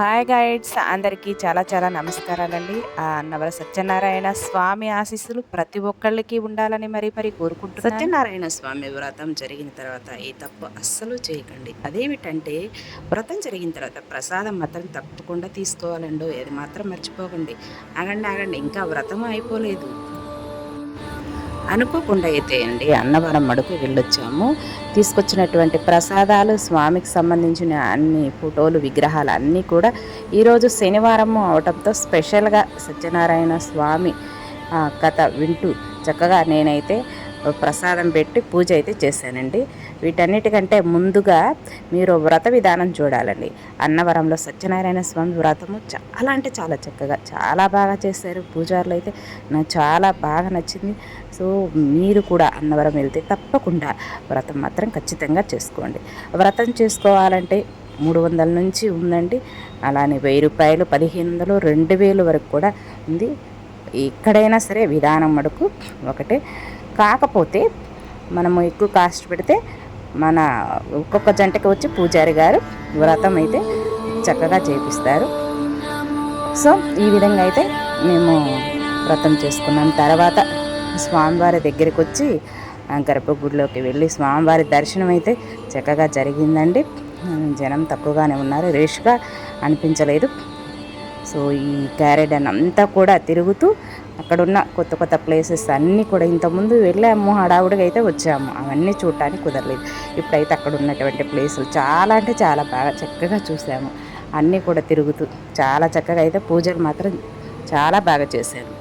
Hi guides అందరికీ చాలా చాలా నమస్కారాలండి. నవర సత్యనారాయణ స్వామి ఆశీస్సులు ప్రతి ఒక్కళ్ళకి ఉండాలని మరి మరి కోరుకుంటున్నాను. సత్యనారాయణ స్వామి వ్రతం జరిగిన తర్వాత ఈ తప్పు అస్సలు చేయకండి. అదేమిటంటే వ్రతం జరిగిన తర్వాత ప్రసాదం మాత్రం తప్పకుండా తీసుకోవాలండి అది మాత్రం మర్చిపోకండి. ఆగండి ఆగండి ఇంకా వ్రతం అయిపోలేదు. అనుకోకుండా అయితే అండి అన్నవరం మడుకు వెళ్ళొచ్చాము. తీసుకొచ్చినటువంటి ప్రసాదాలు స్వామికి సంబంధించిన అన్ని ఫోటోలు విగ్రహాలు అన్నీ కూడా ఈరోజు శనివారం అవటంతో స్పెషల్గా సత్యనారాయణ స్వామి కథ వింటూ చక్కగా నేనైతే ప్రసాదం పెట్టి పూజ అయితే చేశానండి. వీటన్నిటికంటే ముందుగా మీరు వ్రత విధానం చూడాలండి. అన్నవరంలో సత్యనారాయణ స్వామి వ్రతము చాలా అంటే చాలా చక్కగా చాలా బాగా చేశారు పూజారులు అయితే. నాకు చాలా బాగా నచ్చింది. సో మీరు కూడా అన్నవరం వెళ్తే తప్పకుండా వ్రతం మాత్రం ఖచ్చితంగా చేసుకోండి. వ్రతం చేసుకోవాలంటే మూడు వందల నుంచి ఉందండి. అలానే వెయ్యి రూపాయలు పదిహేను వందలు రెండు వేలు వరకు కూడా ఉంది. ఎక్కడైనా సరే విధానం మడుకు ఒకటే. కాకపోతే మనము ఎక్కువ కాస్ట్ పెడితే మన ఒక్కొక్క జంటకి వచ్చి పూజారి గారు వ్రతం అయితే చక్కగా చేపిస్తారు. సో ఈ విధంగా అయితే మేము వ్రతం చేసుకున్నాం. తర్వాత స్వామివారి దగ్గరికి వచ్చి గర్భగుడిలోకి వెళ్ళి స్వామివారి దర్శనం అయితే చక్కగా జరిగిందండి. జనం తక్కువగానే ఉన్నారు. రేష్గా అనిపించలేదు. సో ఈ క్యారెడన్ అంతా కూడా తిరుగుతూ అక్కడున్న కొత్త కొత్త ప్లేసెస్ అన్నీ కూడా ఇంతకుముందు వెళ్ళాము హడావుడిగా అయితే వచ్చాము. అవన్నీ చూడటానికి కుదరలేదు. ఇప్పుడైతే అక్కడ ఉన్నటువంటి ప్లేసులు చాలా అంటే చాలా బాగా చక్కగా చూసాము. అన్నీ కూడా తిరుగుతూ చాలా చక్కగా అయితే పూజలు మాత్రం చాలా బాగా చేశారు.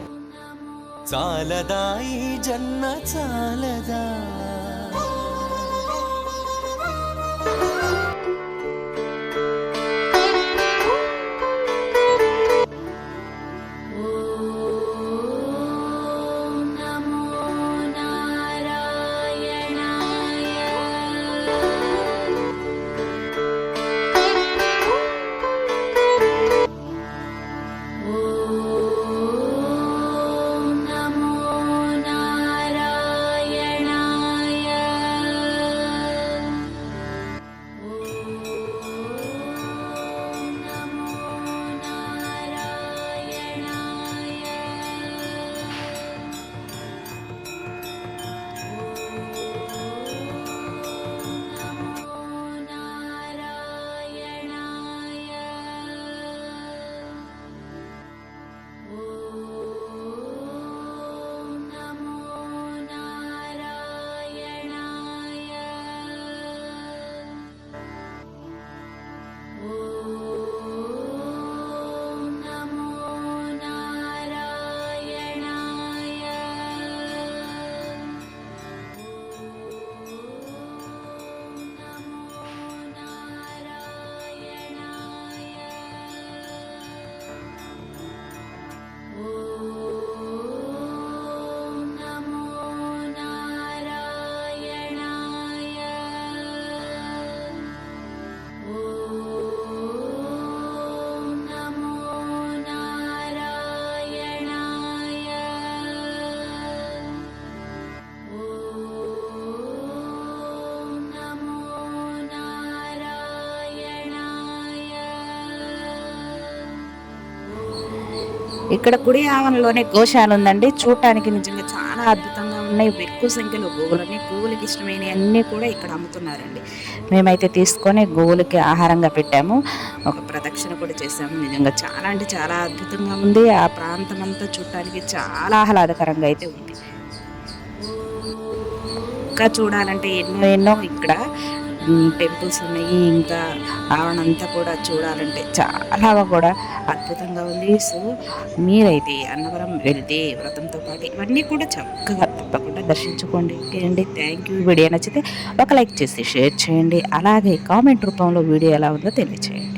చాలదా ఈ జన్మ చాలదా? ఇక్కడ కుడి ఆవరణలోనే గోశాల ఉందండి. చూడటానికి నిజంగా చాలా అద్భుతంగా ఉన్నాయి. ఎక్కువ సంఖ్యలో గోవులని గోవులకి ఇష్టమైన అన్నీ కూడా ఇక్కడ అమ్ముతున్నారండి. మేమైతే తీసుకొని గోవులకి ఆహారంగా పెట్టాము. ఒక ప్రదక్షిణ కూడా చేసాము నిజంగా చాలా అంటే చాలా అద్భుతంగా ఉంది. ఆ ప్రాంతం అంతా చూడటానికి చాలా ఆహ్లాదకరంగా అయితే ఉంది. ఇంకా చూడాలంటే ఎన్నో ఎన్నో ఇక్కడ టెంపుల్స్ ఉన్నాయి. ఇంకా ఆవనంతా కూడా చూడాలంటే చాలా కూడా అద్భుతంగా ఉంది. సో మీరైతే అన్నవరం వెళ్తే వ్రతంతో పాటు ఇవన్నీ కూడా చక్కగా తప్పకుండా దర్శించుకోండి. ఓకే అండి థ్యాంక్ యూ వీడియో నచ్చితే ఒక లైక్ చేసి షేర్ చేయండి. అలాగే కామెంట్ రూపంలో వీడియో ఎలా ఉందో తెలియచేయండి.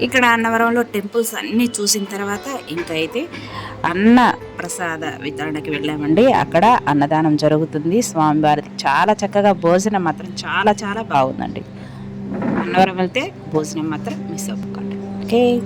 ఇక్కడ అన్నవరంలో టెంపుల్స్ అన్నీ చూసిన తర్వాత ఇంకా అయితే అన్న ప్రసాద వితరణకి వెళ్ళామండి. అక్కడ అన్నదానం జరుగుతుంది. స్వామివారిది చాలా చక్కగా భోజనం మాత్రం చాలా చాలా బాగుందండి. అన్నవరం వెళ్తే భోజనం మాత్రం మిస్ అవ్వకండి. ఓకే.